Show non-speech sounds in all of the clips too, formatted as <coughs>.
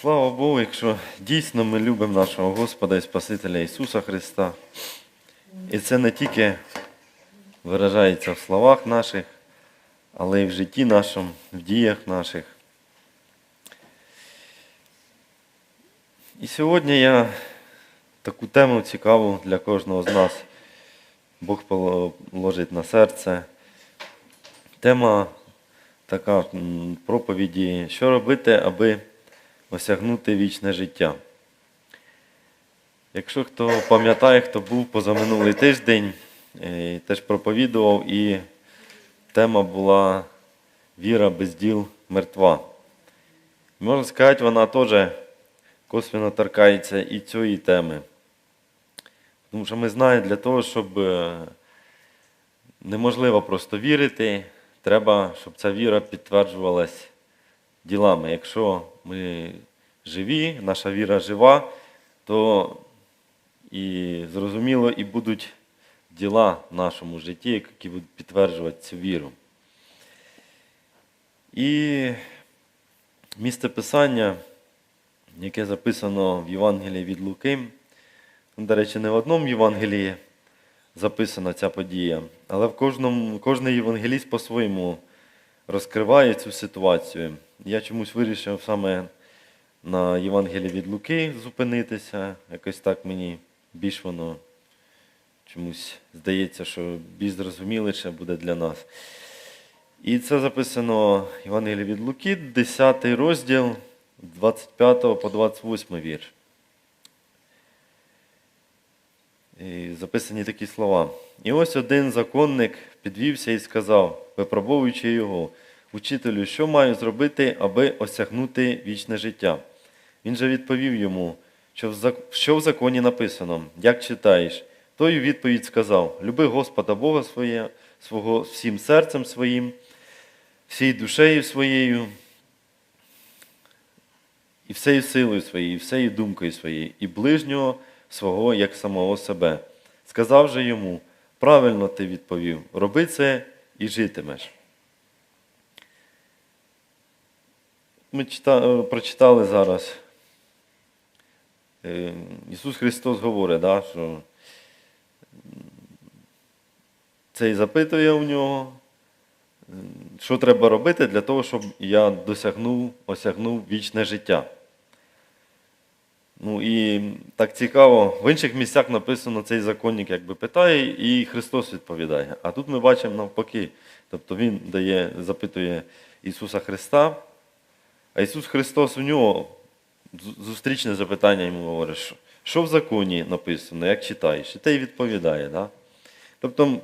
Слава Богу, якщо дійсно ми любимо нашого Господа і Спасителя Ісуса Христа. І це не тільки виражається в словах наших, але й в житті нашому, в діях наших. І сьогодні я таку тему цікаву для кожного з нас. Бог положить на серце. Тема така проповіді, що робити, аби осягнути вічне життя. Якщо хто пам'ятає, хто був позаминулий тиждень, е, теж проповідував, і тема була Віра без діл мертва. Можна сказати, вона теж косвенно торкається і цієї теми. Тому що ми знаємо, для того, щоб е, неможливо просто вірити, треба, щоб ця віра підтверджувалась ділами. Якщо ми живі, наша віра жива, то і зрозуміло, і будуть діла в нашому житті, які будуть підтверджувати цю віру. І місце писання, яке записано в Євангелії від Луки, ну, до речі, не в одному Євангелії записана ця подія, але в кожному, кожний євангеліст по-своєму розкриває цю ситуацію. Я чомусь вирішив саме на Євангелії від Луки зупинитися. Якось так мені більш воно чомусь здається, що більш зрозуміліше буде для нас. І це записано Євангелії від Луки, 10 розділ, 25 по 28 вірш. І записані такі слова. І ось один законник підвівся і сказав, випробовуючи його, учителю, що маю зробити, аби осягнути вічне життя. Він же відповів йому, що в законі написано, як читаєш. Той у відповідь сказав: Люби Господа Бога своє, свого всім серцем своїм, всією душею своєю, і всею силою своєю, і всею думкою своєю, і ближнього свого, як самого себе. Сказав же йому, правильно ти відповів, роби це і житимеш. Ми е, прочитали зараз. Е, Ісус Христос говорить, да, що цей запитує у нього, що треба робити для того, щоб я досягнув, осягнув вічне життя. Ну і так цікаво, в інших місцях написано, цей законник якби питає, і Христос відповідає. А тут ми бачимо навпаки. Тобто Він дає, запитує Ісуса Христа, а Ісус Христос у нього зустрічне запитання йому говорить, що, в законі написано, як читаєш, і те й відповідає. Да? Тобто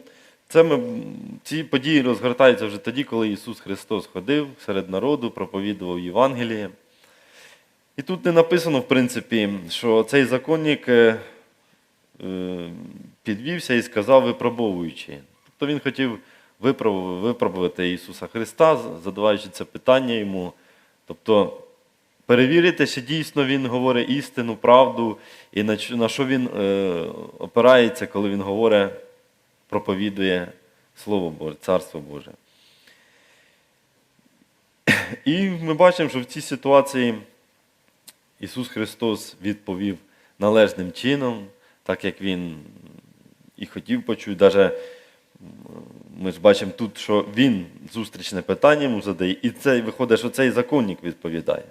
це ми, ці події розгортаються вже тоді, коли Ісус Христос ходив серед народу, проповідував Євангеліє. І тут не написано, в принципі, що цей законник е, е, підвівся і сказав, випробовуючи. Тобто він хотів випробувати Ісуса Христа, задаваючи це питання йому. Тобто перевірити, чи дійсно він говорить істину, правду, і на що- він е, опирається, коли він говорить, проповідує Слово Боже, Царство Боже. І ми бачимо, що в цій ситуації Ісус Христос відповів належним чином, так як Він і хотів почути. Даже ми ж бачимо тут, що Він зустрічне питання йому задає, і це виходить, що цей законник відповідає.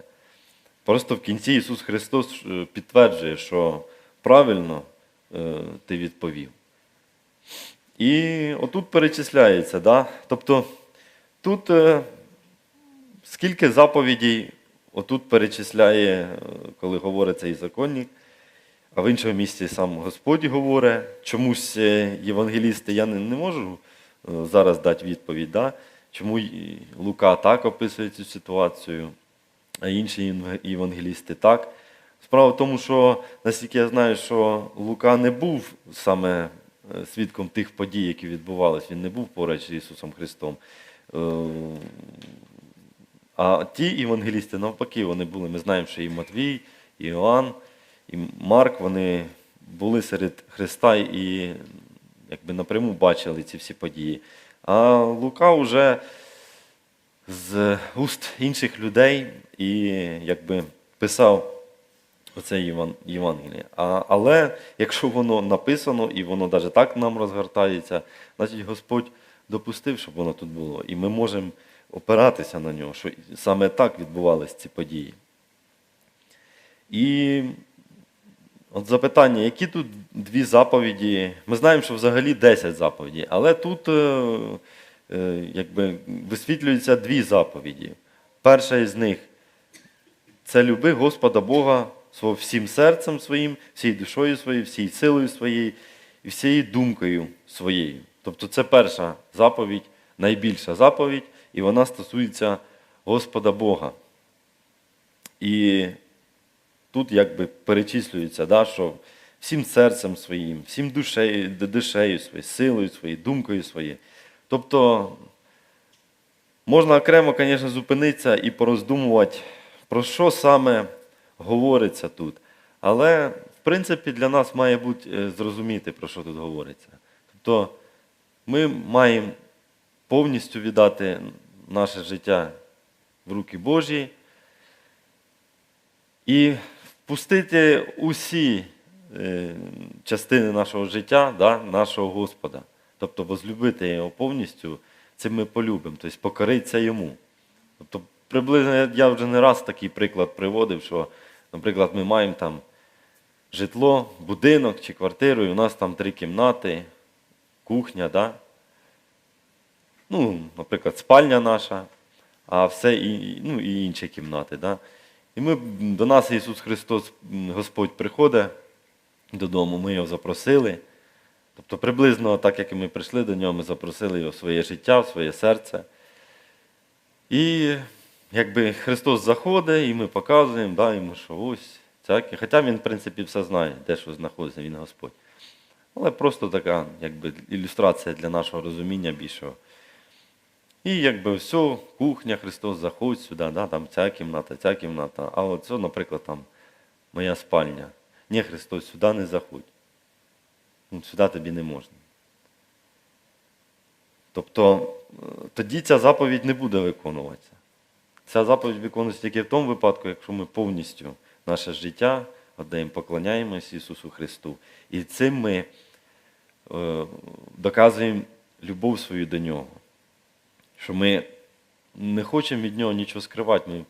Просто в кінці Ісус Христос е, підтверджує, що правильно е, ти відповів. І отут перечисляється, да? тобто тут е, скільки заповідей отут перечисляє, коли говорить цей законник, а в іншому місці сам Господь говорить. Чомусь е, євангелісти, я не, не можу е, зараз дати відповідь, да? чому Лука так описує цю ситуацію, а інші євангелісти так. Справа в тому, що наскільки я знаю, що Лука не був саме е, свідком тих подій, які відбувалися, він не був поруч з Ісусом Христом. А ті євангелісти, навпаки, вони були. Ми знаємо, що і Матвій, і Іоанн, і Марк, вони були серед Христа і якби напряму бачили ці всі події. А Лука вже з уст інших людей і якби писав оце Єван- Євангеліє. Але якщо воно написано і воно навіть так нам розгортається, значить Господь допустив, щоб воно тут було. І ми можемо опиратися на нього, що саме так відбувалися ці події. І от запитання, які тут дві заповіді? Ми знаємо, що взагалі 10 заповідей, але тут е, е, якби, висвітлюються дві заповіді. Перша із них це люби Господа Бога всім серцем своїм, всією душою своєю, всією силою своєю і всією думкою своєю. Тобто це перша заповідь, найбільша заповідь, і вона стосується Господа Бога. І тут якби перечислюється, да, що всім серцем своїм, всім душею, душею своєю, силою своєю, думкою своєю. Тобто можна окремо, звісно, зупинитися і пороздумувати, про що саме говориться тут. Але, в принципі, для нас має бути е, зрозуміти, про що тут говориться. Тобто ми маємо повністю віддати наше життя в руки Божі і впустити усі е, частини нашого життя, да, нашого Господа. Тобто возлюбити його повністю, цим ми полюбимо, тобто покоритися йому. Тобто, приблизно я вже не раз такий приклад приводив, що, наприклад, ми маємо там житло, будинок чи квартиру, і у нас там три кімнати, кухня, да? ну, наприклад, спальня наша, а все і, ну, і інші кімнати. Да? І ми, до нас Ісус Христос, Господь приходить додому, ми його запросили. Тобто приблизно так, як і ми прийшли до нього, ми запросили його в своє життя, в своє серце. І якби Христос заходить, і ми показуємо, да, йому, що ось всяке. Хоча він, в принципі, все знає, де що знаходиться, він Господь. Але просто така якби, ілюстрація для нашого розуміння більшого. І якби все, кухня, Христос заходь сюди, да, там ця кімната, ця кімната. А от це, наприклад, там моя спальня. Ні, Христос, сюди не заходь. Ну, сюди тобі не можна. Тобто е, тоді ця заповідь не буде виконуватися. Ця заповідь виконується тільки в тому випадку, якщо ми повністю наше життя віддаємо, поклоняємось Ісусу Христу. І цим ми е, доказуємо любов свою до Нього. Що ми не хочемо від Нього нічого скривати. Ми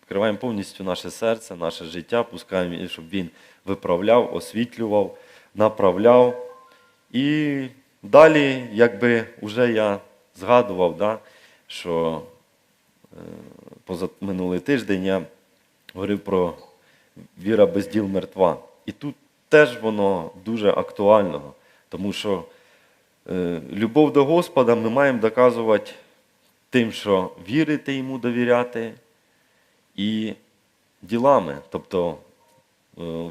відкриваємо повністю наше серце, наше життя, пускаємо, щоб Він виправляв, освітлював, направляв. І далі, якби вже я згадував, да, що е, поза минулий тиждень я говорив про віра без діл мертва. І тут теж воно дуже актуально, тому що любов до Господа ми маємо доказувати тим, що вірити йому, довіряти і ділами. Тобто, е,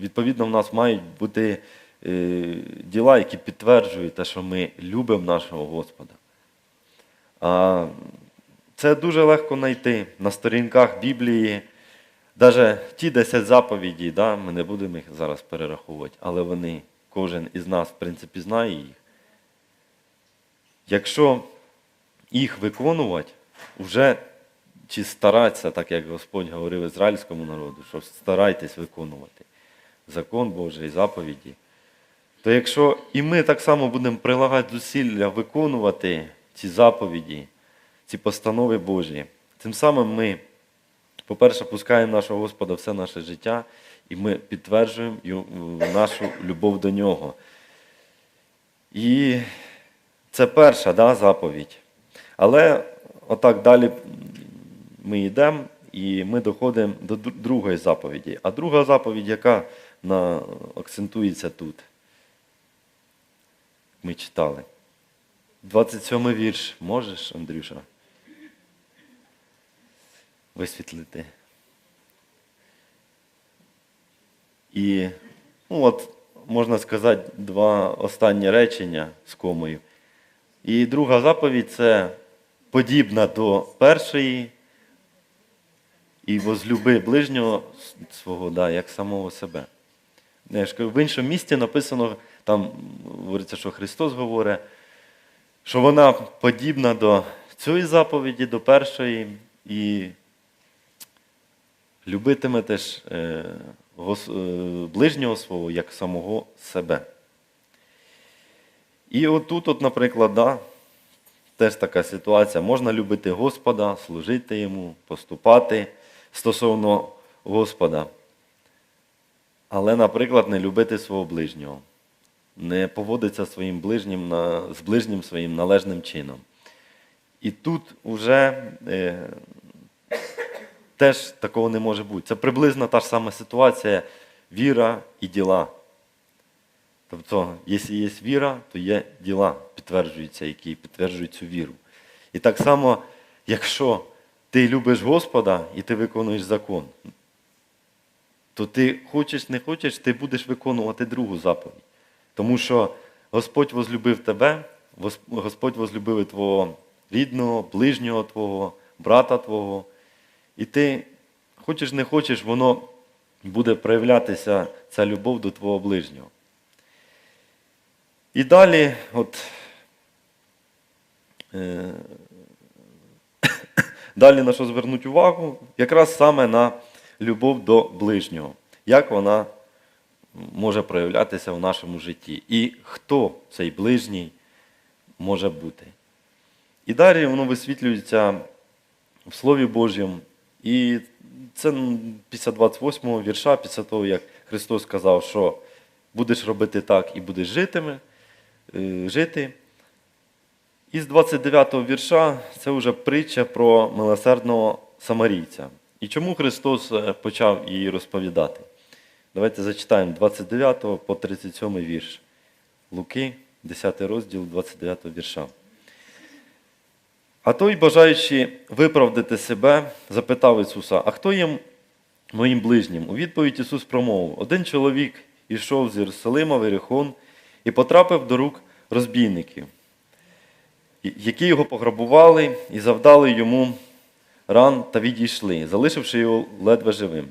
відповідно, в нас мають бути е, діла, які підтверджують те, що ми любимо нашого Господа. А це дуже легко знайти на сторінках Біблії. Навіть ті 10 заповідей, да, ми не будемо їх зараз перераховувати, але вони, кожен із нас, в принципі, знає їх. Якщо їх виконувати, вже чи старатися, так як Господь говорив ізраїльському народу, що старайтесь виконувати закон Божий, заповіді, то якщо і ми так само будемо прилагати зусилля виконувати ці заповіді, ці постанови Божі, тим самим ми, по-перше, пускаємо нашого Господа все наше життя, і ми підтверджуємо нашу любов до Нього. І це перша да, заповідь. Але отак далі ми йдемо і ми доходимо до другої заповіді. А друга заповідь, яка на, акцентується тут, ми читали. 27 вірш. Можеш, Андрюша? Висвітлити. І ну, от, можна сказати, два останні речення з комою. І друга заповідь це подібна до першої. І возлюби ближнього свого, да, як самого себе. В іншому місці написано, там говориться, що Христос говорить, що вона подібна до цієї заповіді, до першої, і любитимете ж е, е, ближнього свого як самого себе. І отут, от, наприклад, да, теж така ситуація. Можна любити Господа, служити йому, поступати стосовно Господа. Але, наприклад, не любити свого ближнього, не поводиться своїм ближнім з ближнім своїм належним чином. І тут вже е, теж такого не може бути. Це приблизно та ж сама ситуація віра і діла. Тобто, якщо є віра, то є діла, підтверджуються, які підтверджують цю віру. І так само, якщо ти любиш Господа і ти виконуєш закон, то ти хочеш, не хочеш, ти будеш виконувати другу заповідь. Тому що Господь возлюбив тебе, Господь возлюбив твого рідного, ближнього твого, брата твого. І ти хочеш, не хочеш, воно буде проявлятися ця любов до твого ближнього. І далі, от, е, <coughs> далі на що звернути увагу, якраз саме на любов до ближнього, як вона може проявлятися в нашому житті. І хто цей ближній може бути. І далі воно висвітлюється в Слові Божому. І це після 28 вірша, після того, як Христос сказав, що будеш робити так і будеш житиме, жити. І з 29 вірша це вже притча про милосердного самарійця. І чому Христос е, почав її розповідати? Давайте зачитаємо 29 по 37 вірш. Луки, 10 розділ, 29 вірша. А той, бажаючи виправдати себе, запитав Ісуса: А хто є моїм ближнім? У відповідь Ісус промовив: Один чоловік ішов з Єрусалима в Єрихон і потрапив до рук розбійників, які його пограбували і завдали йому ран та відійшли, залишивши його ледве живим.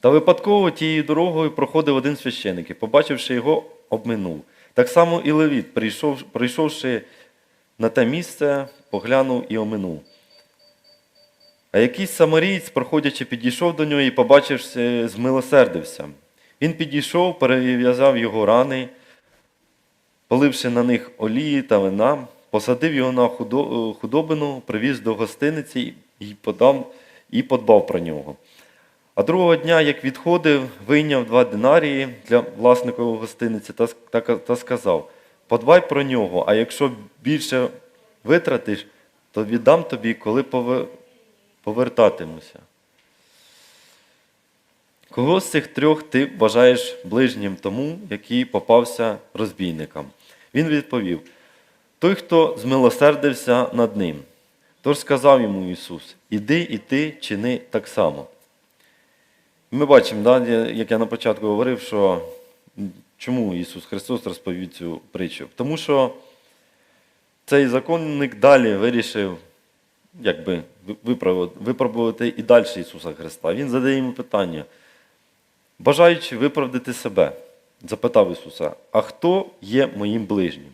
Та випадково тією дорогою проходив один священик і, побачивши його, обминув. Так само і Левіт, прийшов, прийшовши на те місце, поглянув і оминув. А якийсь самарієць, проходячи, підійшов до нього і, побачивши, змилосердився. Він підійшов, перев'язав його рани, поливши на них олії та вина, посадив його на худобину, привіз до гостиниці і, подав, і подбав про нього. А другого дня, як відходив, вийняв два динарії для власника гостиниці та, та, та сказав: подбай про нього, а якщо більше витратиш, то віддам тобі, коли повертатимуся. Кого з цих трьох ти вважаєш ближнім тому, який попався розбійникам? Він відповів: той, хто змилосердився над ним. Тож сказав йому Ісус: Іди і ти чини так само. Ми бачимо, да, як я на початку говорив, що чому Ісус Христос розповів цю притчу? Тому що цей законник далі вирішив якби, випробувати і далі Ісуса Христа. Він задає йому питання, бажаючи виправдати себе, запитав Ісуса, а хто є моїм ближнім?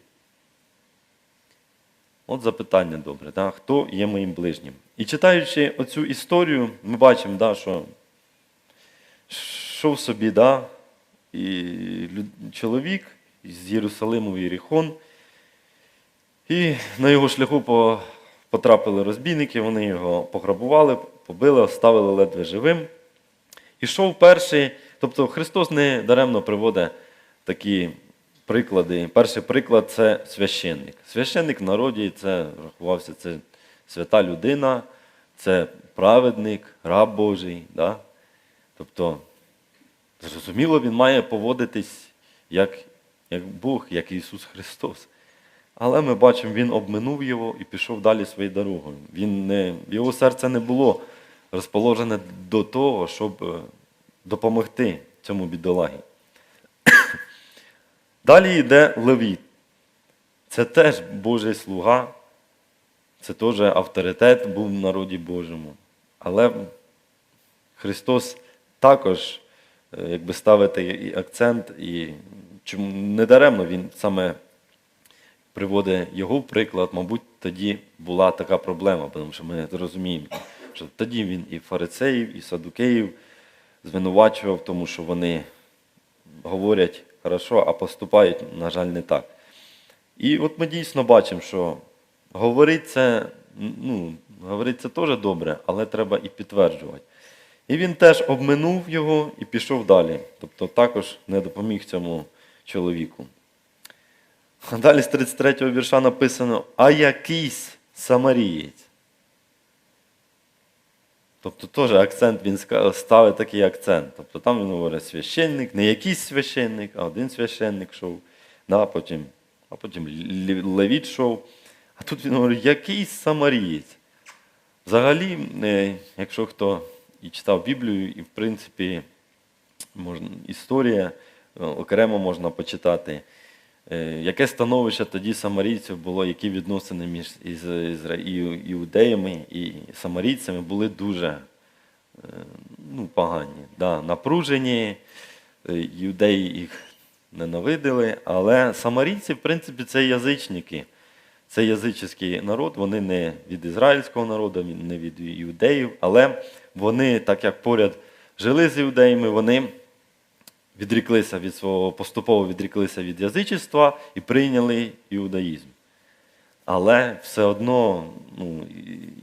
От запитання добре, да? хто є моїм ближнім? І читаючи оцю історію, ми бачимо, да, що йшов собі, да, і чоловік з Єрусалиму в Єріхон, і на його шляху потрапили розбійники, вони його пограбували, побили, оставили ледве живим. Ішов перший, тобто Христос не даремно приводить такі приклади. Перший приклад це священник. Священник в народі це рахувався це свята людина, це праведник, раб Божий. Да? Тобто, зрозуміло, він має поводитись як, як Бог, як Ісус Христос. Але ми бачимо, він обминув його і пішов далі своєю дорогою. Він не, його серце не було розположене до того, щоб е, допомогти цьому бідолагі. <coughs> Далі йде Левіт. Це теж Божий слуга, це теж авторитет був в народі Божому. Але Христос також е, якби ставить і акцент, і чому недаремно він саме приводить його приклад, мабуть, тоді була така проблема, тому що ми розуміємо, що тоді він і фарисеїв, і садукеїв звинувачував, тому що вони говорять хорошо, а поступають, на жаль, не так. І от ми дійсно бачимо, що говорить це, ну, говорить це теж добре, але треба і підтверджувати. І він теж обминув його і пішов далі. Тобто також не допоміг цьому чоловіку. Далі з 33 го вірша написано: А якийсь самарієць. Тобто теж акцент він ставить такий акцент. Тобто там він говорить священник, не якийсь священник, а один священник йшов, да, потім, а потім левіт йшов. А тут він говорить, якийсь самарієць. Взагалі, е, якщо хто і читав Біблію, і в принципі можна, історія е, окремо можна почитати, яке становище тоді самарійців було, які відносини між іудеями і самарійцями були дуже е, ну, погані, да, напружені, е, іудеї їх ненавидили, але самарійці, в принципі, це язичники. Це язичний народ, вони не від ізраїльського народу, не від іудеїв, але вони, так як поряд жили з іудеями, вони відріклися від свого, поступово відріклися від язичества і прийняли іудаїзм. Але все одно ну,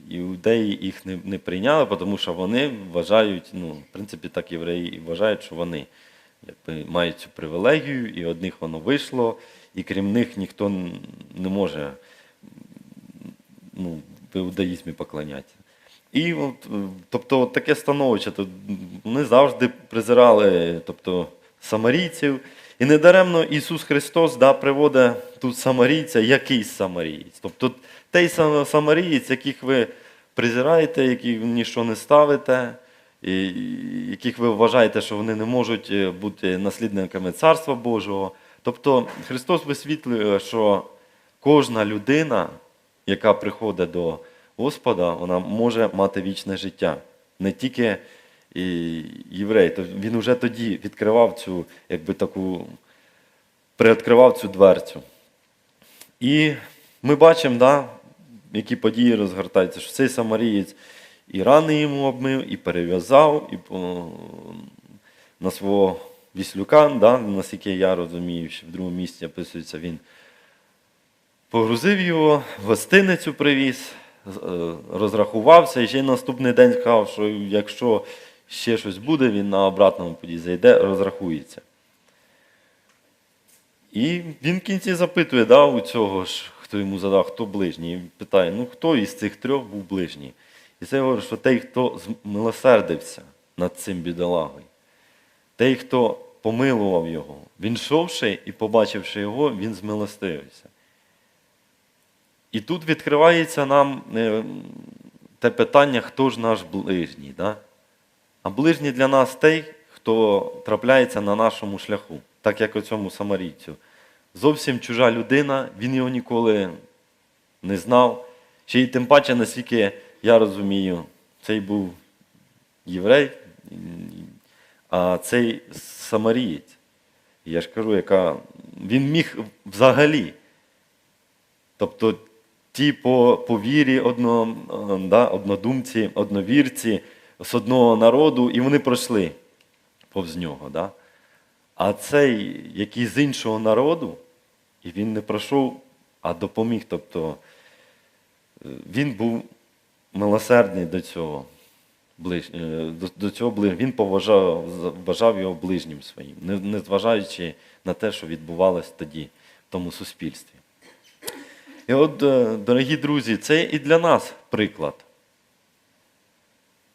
іудеї їх не, не прийняли, тому що вони вважають, ну, в принципі, так євреї і вважають, що вони якби, мають цю привілегію, і одних воно вийшло, і крім них ніхто не може ну, в іудаїзмі поклонятися. І от, е, тобто, от таке становище, то вони завжди презирали тобто, самарійців. І недаремно Ісус Христос да, приводить тут самарійця, якийсь самарієць. Тобто той самарієць, яких ви презираєте, яких ніщо не ставите, і яких ви вважаєте, що вони не можуть е, бути наслідниками Царства Божого. Тобто Христос висвітлює, що кожна людина, яка приходить до Господа, вона може мати вічне життя. Не тільки і єврей. То він вже тоді відкривав цю, якби таку, приоткривав цю дверцю. І ми бачимо, да, які події розгортаються, що цей самарієць і рани йому обмив, і перев'язав, і на свого віслюка, да, наскільки я розумію, що в другому місці описується він. Погрузив його, гостиницю привіз, е, розрахувався і ще наступний день сказав, що якщо ще щось буде, він на обратному путі зайде, розрахується. І він в кінці запитує, да, у цього ж, хто йому задав, хто ближній. І питає, ну хто із цих трьох був ближній? І це говорить, що той, хто змилосердився над цим бідолагою, той, хто помилував його, він йшовши і побачивши його, він змилостивився. І тут відкривається нам е, те питання, хто ж наш ближній. Да? А ближній для нас той, хто трапляється на нашому шляху, так як у цьому самарійцю. Зовсім чужа людина, він його ніколи не знав. Ще й тим паче, наскільки я розумію, цей був єврей, а цей самарієць. Я ж кажу, яка він міг взагалі. Тобто ті по, по вірі одно, е, да, однодумці, одновірці з одного народу, і вони пройшли повз нього. Да? А цей, який з іншого народу, і він не пройшов, а допоміг. Тобто е, він був милосердний до цього. ближ- е, До, цього ближ- він поважав, вважав його ближнім своїм, не, не зважаючи на те, що відбувалось тоді в тому суспільстві. І от, е, дорогі друзі, це і для нас приклад.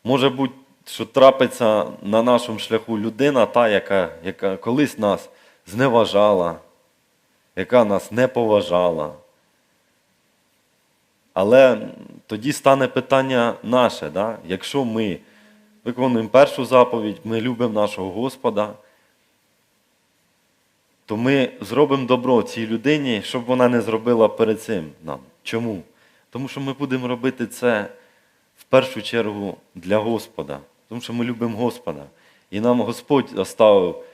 Може бути, що трапиться на нашому шляху людина, та, яка, яка колись нас зневажала, яка нас не поважала. Але тоді стане питання наше, да? якщо ми виконуємо першу заповідь, ми любимо нашого Господа, то ми зробимо добро цій людині, щоб вона не зробила перед цим нам. Чому? Тому що ми будемо робити це в першу чергу для Господа, тому що ми любимо Господа. І нам Господь оставив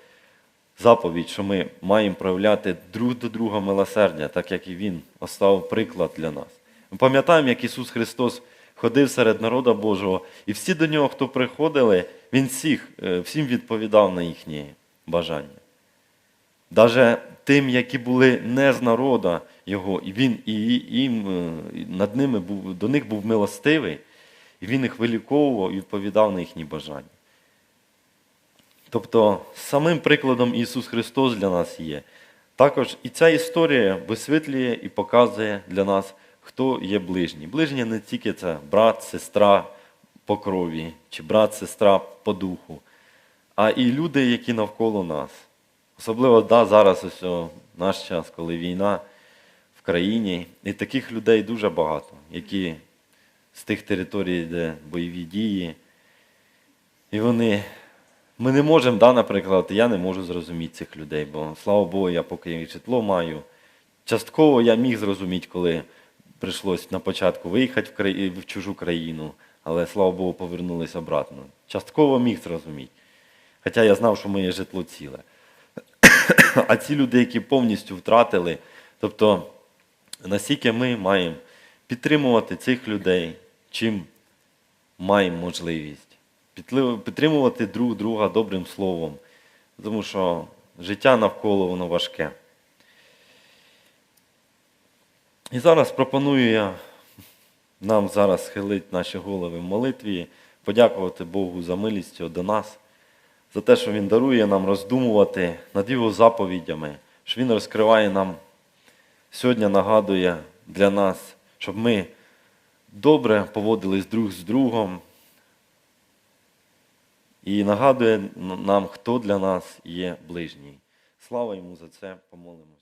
заповідь, що ми маємо проявляти друг до друга милосердя, так як і Він оставив приклад для нас. Ми пам'ятаємо, як Ісус Христос ходив серед народа Божого, і всі до нього, хто приходили, він всіх, е, всім відповідав на їхні бажання. Даже тим, які були не з народа його, і він і їм е, над ними був, до них був милостивий, і він їх виліковував і відповідав на їхні бажання. Тобто, самим прикладом Ісус Христос для нас є. Також і ця історія висвітлює і показує для нас, хто є ближній. Ближній не тільки це брат, сестра по крові, чи брат, сестра по духу, а і люди, які навколо нас. Особливо да, зараз ось наш час, коли війна в країні, і таких людей дуже багато, які з тих територій, де бойові дії. І вони. Ми не можемо, да, наприклад, я не можу зрозуміти цих людей, бо слава Богу, я поки їх житло маю. Частково я міг зрозуміти, коли прийшлось на початку виїхати в, краї... в чужу країну, але слава Богу, повернулися обратно. Частково міг зрозуміти. Хоча я знав, що моє житло ціле. <coughs> А ці люди, які повністю втратили, тобто наскільки ми маємо підтримувати цих людей, чим маємо можливість. Підтримувати друг друга добрим словом, тому що життя навколо воно важке. І зараз пропоную я нам зараз схилити наші голови в молитві, подякувати Богу за милість до нас, за те, що Він дарує нам роздумувати над Його заповідями, що Він розкриває нам сьогодні, нагадує для нас, щоб ми добре поводились друг з другом. І нагадує нам, хто для нас є ближній. Слава йому за це, помолимось.